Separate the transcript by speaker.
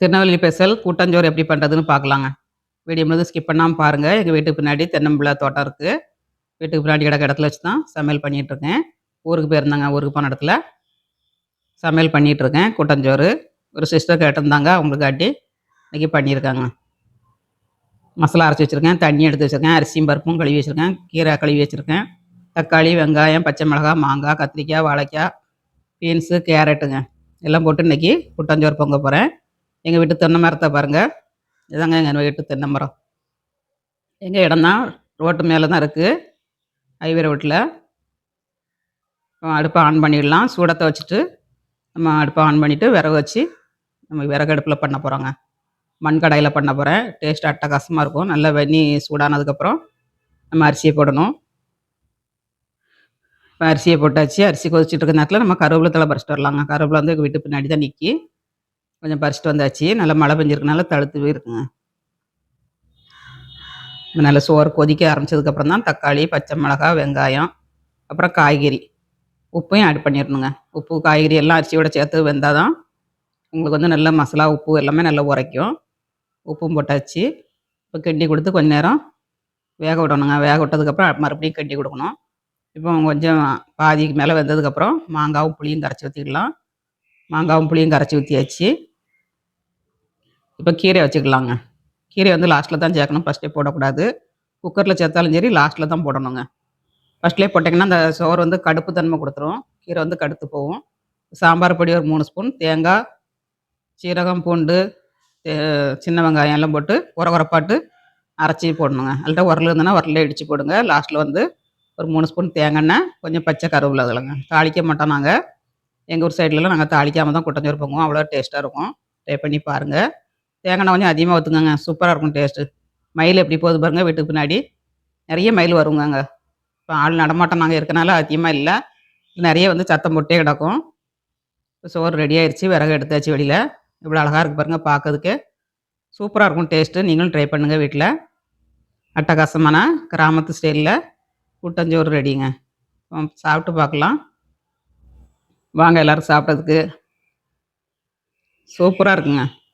Speaker 1: Tirunelveli special கூட்டஞ்சோறு எப்படி பண்ணுறதுன்னு பார்க்கலாங்க. வீடியோ முழுது ஸ்கிப் பண்ணாமல் பாருங்கள் எங்கள் வீட்டுக்கு பின்னாடி தென்னம்பிள்ளை தோட்டம் இருக்குது வீட்டுக்கு பின்னாடி கிடக்க இடத்துல வச்சு தான் சமையல் பண்ணிகிட்ருக்கேன் ஊருக்கு போயிருந்தாங்க ஊருக்கு போன இடத்துல. சமையல் பண்ணிகிட்ருக்கேன் கூட்டஞ்சோறு. ஒரு சிஸ்டர் கேட்டிருந்தாங்க அவங்களுக்கு காட்டி இன்றைக்கி பண்ணியிருக்காங்க. மசாலா அரைச்சி வச்சுருக்கேன் தண்ணி எடுத்து வச்சுருக்கேன் அரிசியும் பருப்பும் கழுவி வச்சுருக்கேன் கீரை கழுவி வச்சுருக்கேன். தக்காளி வெங்காயம் பச்சை மிளகாய் மாங்காய் கத்திரிக்காய் வாழைக்காய் பீன்ஸு கேரட்டுங்க. எல்லாம் போட்டு இன்றைக்கி கூட்டஞ்சோறு பொங்க போகிறேன் எங்கள் வீட்டு தென்னை மரத்தை பாருங்கள் இதாங்க எங்கள் வீட்டு தென்னை மரம். எங்கள் இடம் தான் ரோட்டு மேலே தான் இருக்குது ஹைவே ரோட்டில் அடுப்பை ஆன் பண்ணிடலாம். சூடத்தை வச்சுட்டு நம்ம அடுப்பை ஆன் பண்ணிவிட்டு விறகு வச்சு நம்ம விறகு அடுப்பில் பண்ண போகிறோங்க மண் கடாயில் பண்ண போகிறேன் டேஸ்ட் அட்டகாசமாக இருக்கும். நல்லா வெண்ணி சூடானதுக்கப்புறம் நம்ம அரிசியை போடணும். இப்போ அரிசியை போட்டாச்சு. அரிசி கொதிச்சுட்டு இருக்க நேரத்தில் நம்ம கருவேப்பிலை தலை பறிச்சிட்டு வரலாங்க. கருவேப்பிலை வந்து எங்கள் வீட்டு பின்னாடி தான் நிற்கி கொஞ்சம் பறிச்சிட்டு வந்தாச்சு. நல்லா மழை பெஞ்சிருக்கனால தழுத்து போயிருக்குங்க. நல்லா சோறு கொதிக்க ஆரம்பிச்சதுக்கப்புறம் தான் தக்காளி பச்சை மிளகா வெங்காயம் அப்புறம் காய்கறி. உப்பையும் ஆட் பண்ணிடணுங்க உப்பு காய்கறி எல்லாம் அரிசியோட சேர்த்து வெந்தால் தான் உங்களுக்கு வந்து நல்ல மசாலா உப்பு எல்லாமே நல்லா உரைக்கும். உப்பும் போட்டாச்சு. இப்போ கிண்டி கொடுத்து கொஞ்ச நேரம் வேக விடணுங்க. வேக விட்டதுக்கப்புறம் மறுபடியும் கிண்டி கொடுக்கணும். இப்போ கொஞ்சம் பாதிக்கு மேலே வெந்ததுக்கப்புறம் மாங்காவும் புளியும் கரைச்சி ஊற்றிக்கலாம் மாங்காவும் புளியும் கரைச்சி ஊற்றியாச்சு இப்போ கீரை வச்சுக்கலாங்க. கீரை வந்து லாஸ்ட்டில் தான் சேர்க்கணும். ஃபஸ்ட்டே போடக்கூடாது. குக்கரில் சேர்த்தாலும் சரி லாஸ்ட்டில் தான் போடணுங்க. ஃபஸ்ட்லேயே போட்டிங்கன்னா அந்த சோறு வந்து கடுப்பு தன்மை கொடுத்துரும். கீரை வந்து கடுத்து போகும். சாம்பார் பொடி ஒரு மூணு ஸ்பூன். தேங்காய் சீரகம் பூண்டு சின்ன வெங்காயம் எல்லாம் போட்டு உர உரப்பாட்டு அரைச்சி போடணுங்க. அல்லட்டா உரல் இருந்ததுன்னா உரலே இடித்து போடுங்க. லாஸ்ட்டில் வந்து ஒரு மூணு ஸ்பூன் தேங்காய் எண்ணெய் கொஞ்சம் பச்சை கருவில் அதில்ங்க. தாளிக்க மாட்டோம் நாங்கள் எங்கள் ஊர் சைட்லலாம் நாங்கள் தாளிக்காமல் தான் குட்டஞ்சோறு பொங்குவோம். அவ்வளோ டேஸ்ட்டாக இருக்கும். ட்ரை பண்ணி பாருங்கள் தேங்காய் கொஞ்சம் அதிகமாக ஊற்றுங்க சூப்பராக இருக்கும் டேஸ்ட்டு மயில் எப்படி போகுது பாருங்கள் வீட்டுக்கு பின்னாடி. நிறைய மயில் வருங்கங்க. இப்போ ஆள் நடமாட்டம் நாங்கள் இருக்கனால அதிகமாக இல்லை. நிறைய வந்து சத்தம் போட்டே கிடக்கும். இப்போ சோறு ரெடி ஆயிடுச்சு விறகு எடுத்தாச்சு வெளியில். இவ்வளோ அழகாக இருக்குது பாருங்கள் பார்க்கறதுக்கு சூப்பராக இருக்கும் டேஸ்ட்டு நீங்களும் ட்ரை பண்ணுங்கள் வீட்டில் அட்டகாசமான கிராமத்து ஸ்டைலில் கூட்டஞ்சோறு ரெடிங்க சாப்பிட்டு பார்க்கலாம் வாங்க எல்லோரும் சாப்பிட்றதுக்கு. சூப்பராக இருக்குங்க.